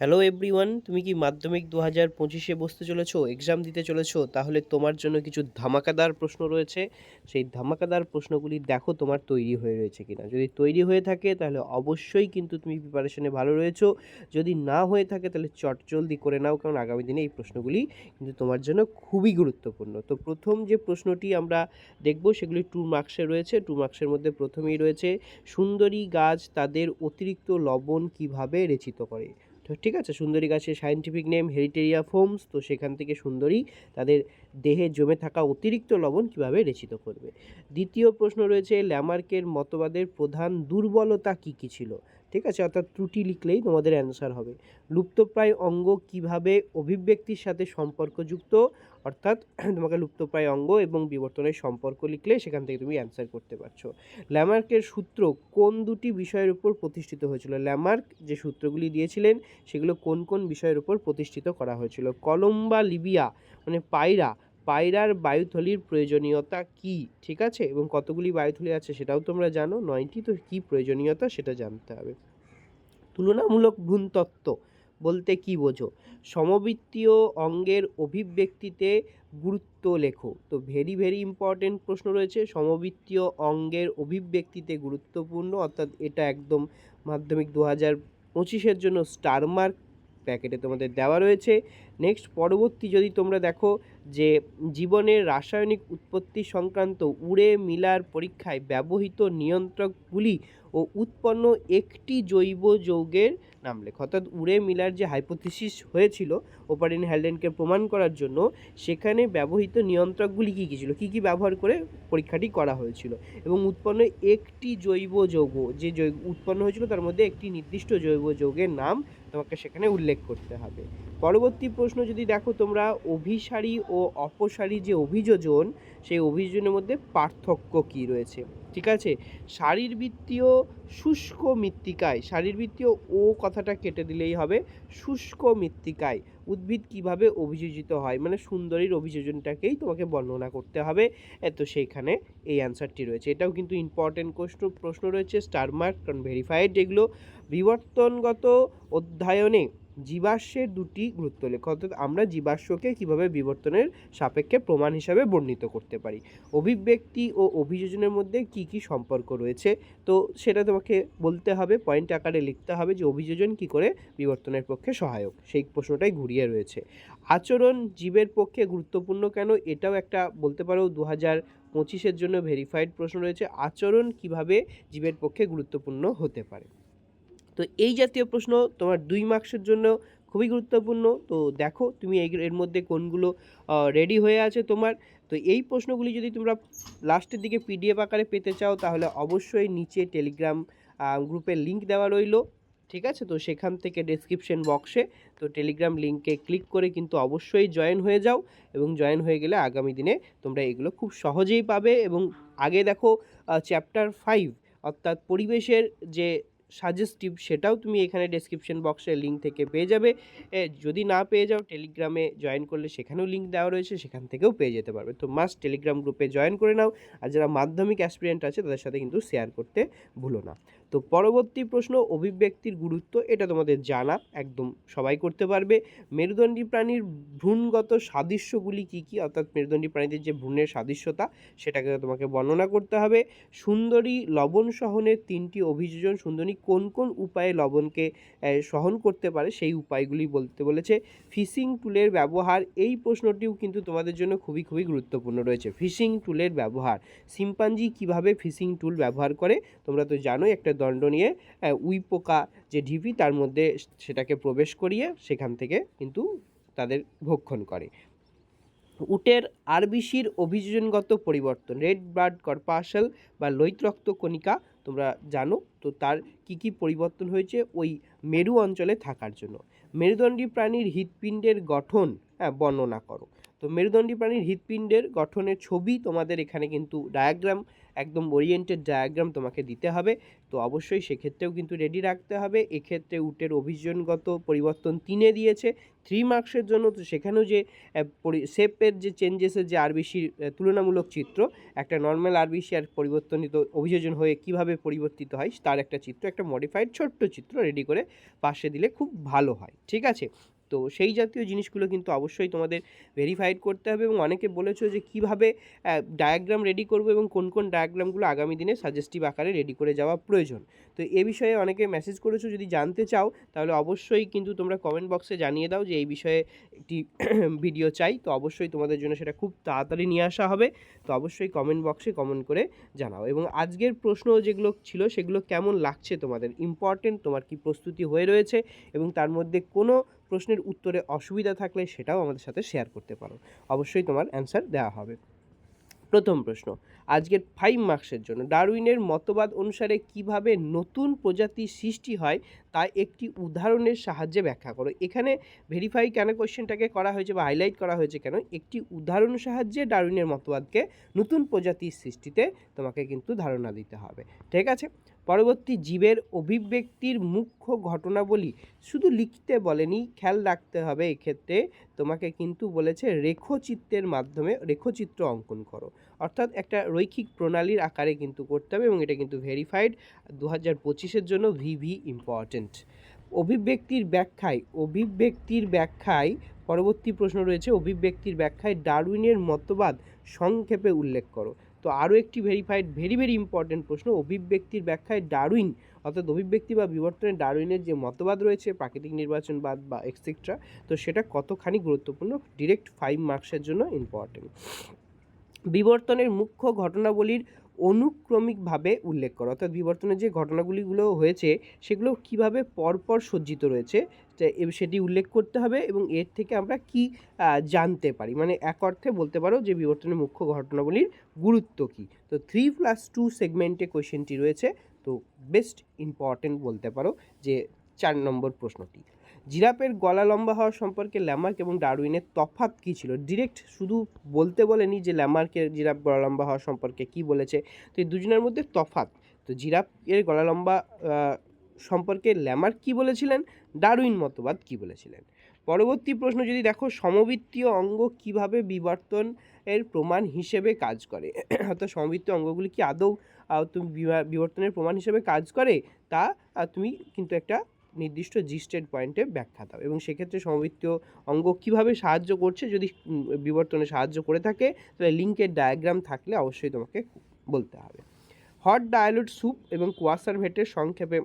Hello everyone তুমি কি মাধ্যমিক দু হাজার পঁচিশে বসতে চলেছো এক্সাম দিতে চলেছো? তাহলে তোমার জন্য কিছু ধামাকাদার প্রশ্ন রয়েছে। সেই ধামাকাদার প্রশ্নগুলি দেখো তোমার তৈরি হয়ে রয়েছে কিনা। যদি তৈরি হয়ে থাকে, তাহলে অবশ্যই কিন্তু তুমি প্রিপারেশনে ভালো রয়েছো। যদি না হয়ে থাকে, তাহলে চটজলদি করে নাও, কারণ আগামী দিনে এই প্রশ্নগুলি কিন্তু তোমার জন্য খুবই গুরুত্বপূর্ণ। তো প্রথম যে প্রশ্নটি আমরা দেখব, সেগুলি টু মার্কসে রয়েছে। টু মার্কসের মধ্যে প্রথমেই রয়েছে, সুন্দরী গাছ তাদের অতিরিক্ত লবণ কীভাবে রেচিত করে? তো ঠিক আছে, সুন্দরী গাছের সায়েন্টিফিক নেম হেরিটেরিয়া ফোমস তো সেখান থেকে সুন্দরী তাদের দেহে জমে থাকা অতিরিক্ত লবণ কীভাবে রেচিত করবে? দ্বিতীয় প্রশ্ন রয়েছে ল্যামার্কের মতবাদের প্রধান দুর্বলতা কী কী ছিল? ঠিক আছে? অর্থাৎ ত্রুটি লিখলেই তোমাদের অ্যান্সার হবে। লুপ্তপ্রায় অঙ্গ কীভাবে অভিব্যক্তির সাথে সম্পর্কযুক্ত? অর্থাৎ তোমাকে লুপ্তপ্রায় অঙ্গ এবং বিবর্তনের সম্পর্ক লিখলে সেখান থেকে তুমি অ্যান্সার করতে পারছ। ল্যামার্কের সূত্র কোন দুটি বিষয়ের উপর প্রতিষ্ঠিত হয়েছিল? ল্যামার্ক যে সূত্রগুলি দিয়েছিলেন, সেগুলো কোন কোন বিষয়ের উপর প্রতিষ্ঠিত করা হয়েছিল? কলম্বা, লিবিয়া মানে পায়রা পায়রার বায়ুথলির প্রয়োজনীয়তা কি? ঠিক আছে? এবং কতগুলি বায়ুথলি আছে সেটাও তোমরা জানো। নয়টি তো কী প্রয়োজনীয়তা সেটা জানতে হবে। তুলনামূলক ভ্রূণতত্ত্ব বলতে কি বোঝো? সমবৃত্তীয় অঙ্গের অভিব্যক্তিতে গুরুত্ব লেখো। তো ভেরি ভেরি ইম্পর্টেন্ট প্রশ্ন রয়েছে। সমবৃত্তীয় অঙ্গের অভিব্যক্তিতে গুরুত্বপূর্ণ, অর্থাৎ এটা একদম মাধ্যমিক দু হাজার পঁচিশের জন্য স্টার মার্ক প্যাকেটে তোমাদের দেওয়া রয়েছে। নেক্সট পরবর্তী যদি তোমরা দেখো যে জীবনের রাসায়নিক উৎপত্তি সংক্রান্ত উড়ে মিলার পরীক্ষায় ব্যবহৃত নিয়ন্ত্রকগুলি ও উৎপন্ন একটি জৈব যৌগের নাম লেখো। অর্থাৎ উড়ে মিলার যে হাইপোথিসিস হয়েছিল ওপারিন হ্যালডেনকে প্রমাণ করার জন্য, সেখানে ব্যবহৃত নিয়ন্ত্রকগুলি কী কী ছিল? কী কী ব্যবহার করে পরীক্ষাটি করা হয়েছিল? এবং উৎপন্ন একটি জৈব যৌগ, যে জৈব উৎপন্ন হয়েছিল, তার মধ্যে একটি নির্দিষ্ট জৈব যৌগের নাম তোমাকে সেখানে উল্লেখ করতে হবে। পরবর্তী প্রশ্ন যদি দেখো, তোমরা অভিসারী ও অপসারী যে অভিযোজন, সেই অভিযোজনের মধ্যে পার্থক্য কী রয়েছে? ঠিক আছে? শারীরবৃত্তীয় শুষ্ক মৃত্তিকায়, শারীরবৃত্তীয় ও কথাটা কেটে দিলেই হবে, শুষ্ক মৃত্তিকায় উদ্ভিদ কীভাবে অভিযোজিত হয়? মানে সুন্দরীর অভিযোজনটাকেই তোমাকে বর্ণনা করতে হবে। তো সেইখানে এই অ্যান্সারটি রয়েছে। এটাও কিন্তু ইম্পর্টেন্ট প্রশ্ন প্রশ্ন রয়েছে স্টার মার্ক কারণ ভেরিফাইড যেগুলো বিবর্তনগত অধ্যয়নে জীবাশ্মের দুটি গুরুত্ব লেখ অর্থাৎ আমরা জীবাশ্মকে কীভাবে বিবর্তনের সাপেক্ষে প্রমাণ হিসাবে বর্ণিত করতে পারি? অভিব্যক্তি ও অভিযোজনের মধ্যে কি কি সম্পর্ক রয়েছে? তো সেটা তোমাকে বলতে হবে পয়েন্ট আকারে লিখতে হবে যে অভিযোজন কি করে বিবর্তনের পক্ষে সহায়ক, সেই প্রশ্নটাই ঘুরিয়ে রয়েছে। আচরণ জীবের পক্ষে গুরুত্বপূর্ণ কেন? এটাও একটা বলতে পারো দু হাজার পঁচিশের জন্য ভেরিফাইড প্রশ্ন রয়েছে। আচরণ কীভাবে জীবের পক্ষে গুরুত্বপূর্ণ হতে পারে? তো এই জাতীয় প্রশ্ন তোমার দুই মার্কসের জন্য খুবই গুরুত্বপূর্ণ। তো দেখো তুমি এর মধ্যে কোনগুলো রেডি হয়ে আছে তোমার। তো এই প্রশ্নগুলি যদি তোমরা লাস্টের দিকে পিডিএফ আকারে পেতে চাও, তাহলে অবশ্যই নিচে টেলিগ্রাম গ্রুপের লিঙ্ক দেওয়া রইল। ঠিক আছে? তো সেখান থেকে ডেসক্রিপশন বক্সে তো টেলিগ্রাম লিঙ্কে ক্লিক করে কিন্তু অবশ্যই জয়েন হয়ে যাও এবং জয়েন হয়ে গেলে আগামী দিনে তোমরা এগুলো খুব সহজেই পাবে এবং আগে দেখো চ্যাপ্টার ফাইভ অর্থাৎ পরিবেশের যে সাজেস্টিভ সেটাও তুমি এখানে ডেসক্রিপশন বক্সের লিঙ্ক থেকে পেয়ে যাবে। যদি না পেয়ে যাও টেলিগ্রামে জয়েন করলে সেখানেও লিঙ্ক দেওয়া রয়েছে, সেখান থেকেও পেয়ে যেতে পারবে। তো মাস্ট টেলিগ্রাম গ্রুপে জয়েন করে নাও। আর যারা মাধ্যমিক অ্যাসপিরিয়েন্ট আছে, তাদের সাথে কিন্তু শেয়ার করতে ভুলো না। তো পরবর্তী প্রশ্ন, অভিব্যক্তির গুরুত্ব এটা তোমাদের জানা, একদম সবাই করতে পারবে। মেরুদণ্ডী প্রাণীর ভ্রূণগত সাদৃশ্যগুলি কী কী? অর্থাৎ মেরুদণ্ডী প্রাণীদের যে ভ্রূণের সাদৃশ্যতা, সেটাকে তোমাকে বর্ণনা করতে হবে। সুন্দরী লবণ সহনের তিনটি অভিযোজন সুন্দরী কোন কোন উপায়ে লবণকে সহন করতে পারে সেই উপায়গুলি বলতে বলেছে। ফিশিং টুলের ব্যবহার, এই প্রশ্নটিও কিন্তু তোমাদের জন্য খুবই খুবই গুরুত্বপূর্ণ রয়েছে। ফিশিং টুলের ব্যবহার সিম্পাঞ্জি কীভাবে ফিশিং টুল ব্যবহার করে, তোমরা তো জানোই একটা দণ্ড নিয়ে উই পোকা যে ঢিপি তার মধ্যে সেটাকে প্রবেশ করিয়ে সেখান থেকে কিন্তু তাদের ভক্ষণ করে। উটের আরবিসির অভিযোজনগত পরিবর্তন, রেড ব্লাড কর্পাসাল বা লোহিত রক্ত কণিকা, তোমরা জানো, তো তার কি কি পরিবর্তন হয়েছে? ওই মেরু অঞ্চলে থাকার জন্য। মেরুদণ্ডী প্রাণীর হৃৎপিণ্ডের গঠন হ্যাঁ বর্ণনা করো। তো মেরুদণ্ডী প্রাণীর হৃৎপিণ্ডের গঠনের ছবি তোমাদের এখানে কিন্তু ডায়াগ্রাম একদম ওরিয়েন্টেড ডায়াগ্রাম তোমাকে দিতে হবে। তো অবশ্যই সেক্ষেত্রেও কিন্তু রেডি রাখতে হবে। এক্ষেত্রে উটের অভিযোজনগত পরিবর্তন তিনে দিয়েছে থ্রি মার্কসের জন্য। তো সেখানেও যে শেপের যে চেঞ্জেসের যে আরবিসির তুলনামূলক চিত্র, একটা নর্মাল আরবিসি আর পরিবর্তনিত অভিযোজন হয়ে কীভাবে পরিবর্তিত হয়, তার একটা চিত্র, একটা মডিফাইড ছোট্ট চিত্র রেডি করে পাশে দিলে খুব ভালো হয়। ঠিক আছে? তো সেই জাতীয় জিনিসগুলো কিন্তু অবশ্যই তোমাদের ভেরিফাইড করতে হবে এবং অনেকে বলেছ যে কীভাবে ডায়াগ্রাম রেডি করব এবং কোন কোন ডায়াগ্রামগুলো আগামী দিনে সাজেস্টিভ আকারে রেডি করে যাওয়া প্রয়োজন। তো এ বিষয়ে অনেকে মেসেজ করেছ, যদি জানতে চাও তাহলে অবশ্যই কিন্তু তোমরা কমেন্ট বক্সে জানিয়ে দাও যে এই বিষয়ে একটি ভিডিও চাই। তো অবশ্যই তোমাদের জন্য সেটা খুব তাড়াতাড়ি নিয়ে আসা হবে। তো অবশ্যই কমেন্ট বক্সে কমেন্ট করে জানাও। এবং আজকের প্রশ্ন যেগুলো ছিল সেগুলো কেমন লাগছে তোমাদের? ইম্পর্টেন্ট তোমার কি প্রস্তুতি হয়ে রয়েছে? এবং তার মধ্যে কোনো প্রশ্নের উত্তরে অসুবিধা থাকলে সেটাও আমাদের সাথে শেয়ার করতে পারো। অবশ্যই তোমার অ্যান্সার দেওয়া হবে। প্রথম প্রশ্ন, আজকের ফাইভ মার্কসের জন্য ডারউইনের মতবাদ অনুসারে কীভাবে নতুন প্রজাতি সৃষ্টি হয় তা একটি উদাহরণের সাহায্যে ব্যাখ্যা করো। এখানে ভেরিফাই কেন কোয়েশ্চেনটাকে করা হয়েছে বা হাইলাইট করা হয়েছে কেন? একটি উদাহরণ সাহায্যে ডারউইনের মতবাদকে নতুন প্রজাতির সৃষ্টিতে তোমাকে কিন্তু ধারণা দিতে হবে। ঠিক আছে? পরবর্তী জীবের অভিব্যক্তির মুখ্য ঘটনাবলী শুধু লিখতে বলেনি, খেয়াল রাখতে হবে এক্ষেত্রে। তোমাকে কিন্তু বলেছে রেখচিত্রের মাধ্যমে, রেখচিত্র অঙ্কন করো। অর্থাৎ একটা রৈখিক প্রণালীর আকারে কিন্তু করতে হবে এবং এটা কিন্তু ভেরিফাইড দু হাজার পঁচিশের জন্য ভিভি ইম্পর্ট্যান্ট অভিব্যক্তির ব্যাখ্যায় অভিব্যক্তির ব্যাখ্যায়, পরবর্তী প্রশ্ন রয়েছে, অভিব্যক্তির ব্যাখ্যায় ডারউইনের মতবাদ সংক্ষেপে উল্লেখ করো। তো আরও একটি ভেরিফাইড ভেরি ভেরি ইম্পর্টেন্ট প্রশ্ন অভিব্যক্তির ব্যাখ্যায় ডারউইন, অর্থাৎ অভিব্যক্তি বা বিবর্তনে ডারউইনের যে মতবাদ রয়েছে, প্রাকৃতিক নির্বাচনবাদ বা এক্সেট্রা তো সেটা কতখানি গুরুত্বপূর্ণ? ডিরেক্ট ফাইভ মার্কসের জন্য ইম্পর্টেন্ট বিবর্তনের মুখ্য ঘটনাবলীর অনুক্রমিকভাবে উল্লেখ করো। অর্থাৎ বিবর্তনের যে ঘটনাগুলিগুলো হয়েছে, সেগুলো কীভাবে পরপর সজ্জিত রয়েছে সেটি উল্লেখ করতে হবে এবং এর থেকে আমরা কি জানতে পারি? মানে এক অর্থে বলতে পারো যে বিবর্তনের মুখ্য ঘটনাগুলির গুরুত্ব কী? তো থ্রি প্লাস টু সেগমেন্টে কোয়েশ্চেনটি রয়েছে, তো বেস্ট ইম্পর্টেন্ট বলতে পারো যে চার নম্বর প্রশ্নটি। জিরাফের গলা লম্বা হওয়া সম্পর্কে ল্যামার্ক এবং ডারউইনের তফাৎ কী ছিল? ডিরেক্ট শুধু বলতে বলেনি যে ল্যামার্কের জিরাফ গলা লম্বা হওয়া সম্পর্কে কী বলেছে। তো এই দুজনের মধ্যে তফাৎ। তো জিরাফের গলা লম্বা সম্পর্কে ল্যামার্ক কী বলেছিলেন? ডারউইন মতবাদ কী বলেছিলেন? পরবর্তী প্রশ্ন যদি দেখো, সমবৃত্তীয় অঙ্গ কীভাবে বিবর্তন এর প্রমাণ হিসেবে কাজ করে? অর্থাৎ সমবৃত্তীয় অঙ্গগুলি কি আদৌ তুমি বিবা- বিবর্তনের প্রমাণ হিসেবে কাজ করে? তা তুমি কিন্তু একটা নির্দিষ্ট জিস্টেড পয়েন্টে ব্যাখ্যা দাও। এবং সেক্ষেত্রে সমবৃত্তীয় অঙ্গ কীভাবে সাহায্য করছে যদি বিবর্তনে সাহায্য করে থাকে, তাহলে লিঙ্কের ডায়াগ্রাম থাকলে অবশ্যই তোমাকে বলতে হবে। হট ডায়ালুট স্যুপ এবং কোয়াসার ভেটের সংক্ষেপে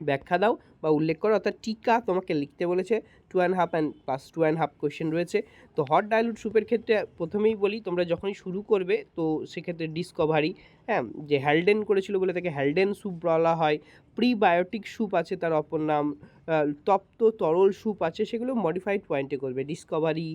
ব্যাখ্যা দাও। বা উল্লেখ করো, অর্থাৎ টিকা তোমাকে লিখতে বলেছে two and half and plus two and half question রয়েছে। তো হট ডাইলুট স্যুপের ক্ষেত্রে প্রথমেই বলি, তোমরা যখনই শুরু করবে, তো সেক্ষেত্রে ডিসকভারি হ্যাঁ যে হ্যালডেন করেছিল বলে তাকে হ্যালডেন স্যুপ বলা হয়। প্রিবায়োটিক স্যুপ আছে তার অপর নাম তপ্ত তরল স্যুপ আছে, সেগুলো মডিফাইড পয়েন্টে করবে। ডিসকভারি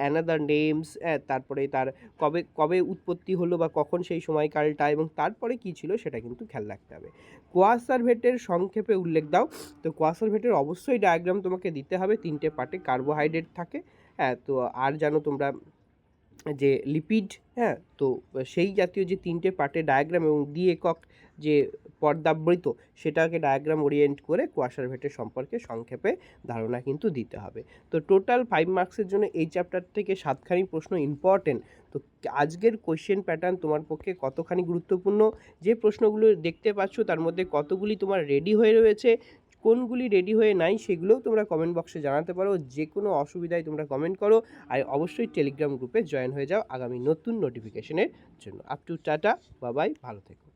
অ্যানাদার নেমস তারপরে তার কবে কবে উৎপত্তি হলো বা কখন সেই সময়কালটা এবং তারপরে কী ছিল সেটা কিন্তু খেয়াল রাখতে হবে। কোয়াসারভেটের সংক্ষেপে উল্লেখ দাও। তো কোয়াসারভেটের অবশ্যই ডায়াগ্রাম তোমাকে দিতে হবে। তিনটে পার্টে কার্বোহাইড্রেট থাকে হ্যাঁ তো আর জানো তোমরা যে লিপিড হ্যাঁ তো সেই জাতীয় যে তিনটে পার্টে ডায়াগ্রাম এবং দ্বি একক যে পর্দাবৃত সেটাকে ডায়াগ্রাম ওরিয়েন্ট করে কোয়াশার ভেটের সম্পর্কে সংক্ষেপে ধারণা কিন্তু দিতে হবে। তো টোটাল ফাইভ মার্কসের জন্য এই চ্যাপ্টার থেকে সাতখানি প্রশ্ন ইম্পর্টেন্ট তো আজকের কোয়েশ্চেন প্যাটার্ন তোমার পক্ষে কতখানি গুরুত্বপূর্ণ? যে প্রশ্নগুলো দেখতে পাচ্ছ তার মধ্যে কতগুলি তোমার রেডি হয়ে রয়েছে? কোনগুলি রেডি হয়ে নাই সেগুলোও তোমরা কমেন্ট বক্সে জানাতে পারো। যে কোনো অসুবিধায় তোমরা কমেন্ট করো আর অবশ্যই টেলিগ্রাম গ্রুপে জয়েন হয়ে যাও আগামী নতুন নোটিফিকেশনের জন্য। আপ টু টাটা বাবাই ভালো থেকো।